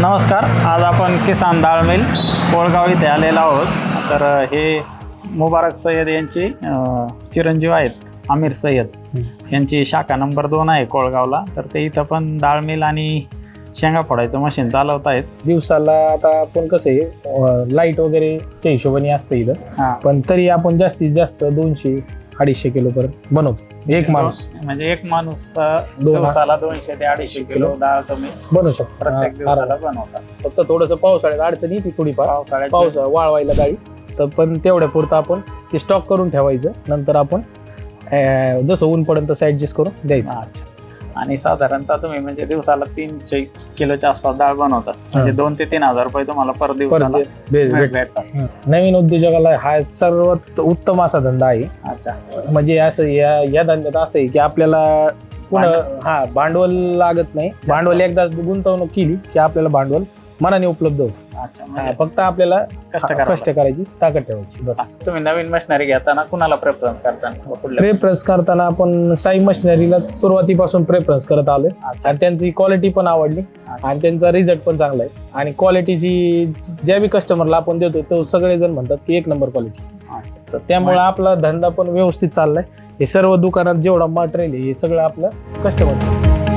नमस्कार आज आपण किसान डाळ मिल कोळगाव इथे आलेलो आहोत. तर हे मुबारक सय्यद यांचे चिरंजीव आहेत आमिर सय्यद. यांची शाखा नंबर दोन आहे कोळगावला. तर ते इथं पण डाळ मिल आणि शेंगा फोडायचं मशीन चालवत आहेत दिवसाला आता आपण कसं आहे लाइट वगैरेच्या हिशोबाने असतं इथं. पण तरी आपण जास्तीत जास्त दोनशे अडीचशे किलो पर्यंत बनवतो एक माणूस. म्हणजे एक माणूस दोन- दिवसाला दोनशे ते अडीचशे किलो. डाळ तुम्ही बनवू शकतो. प्रत्येक हा, दिवसाला बनवतात फक्त थोडंसं पावसाळ्यात अडचण येते थोडीफार. पावसाळ्यात पाऊस वाळवायला डाळी तर पण तेवढ्या पुरतं आपण ते स्टॉक करून ठेवायचं. नंतर आपण अं, जसं ऊन पडेल तसं ऍडजस्ट करून द्यायचं. अच्छा. आणि साधारणतः तुम्ही म्हणजे दिवसाला तीनशे किलोच्या आसपास डाळ बनवतात म्हणजे दोन ते तीन हजार रुपये तुम्हाला पर दिवसाला भेटतात नवीन उद्योजकाला हा सर्वात उत्तम असा धंदा आहे. अच्छा. म्हणजे असं या या धंद्यात असं आहे की आपल्याला पुन्हा हा भांडवल लागत नाही. भांडवल एकदा गुंतवणूक केली की आपल्याला भांडवल मनाने उपलब्ध होतं. अच्छा हा, म्हणजे फक्त आपल्याला कष्ट करावं कष्ट करायची ताकद ठेवायची बस. लागतं. तुम्ही नवीन मशिनरी घेताना कुणाला प्रेफरन्स करताना कुठल्या प्रेफरन्स करताना आपण साई मशिनरीला सुरुवातीपासून प्रेफरन्स करत आलोय. अच्छा. आणि त्यांची क्वालिटी पण आवडली. आणि त्यांचा रिझल्ट पण चांगला आहे. आणि क्वालिटीची ज्या बी कस्टमरला आपण देतो तो सगळेजण म्हणतात की एक नंबर क्वालिटी अच्छा. तर त्यामुळे आपला धंदा पण व्यवस्थित चाललाय. हे सर्व दुकानात जेवढा मटेरियल आहे हे सगळं आपलं कस्टमर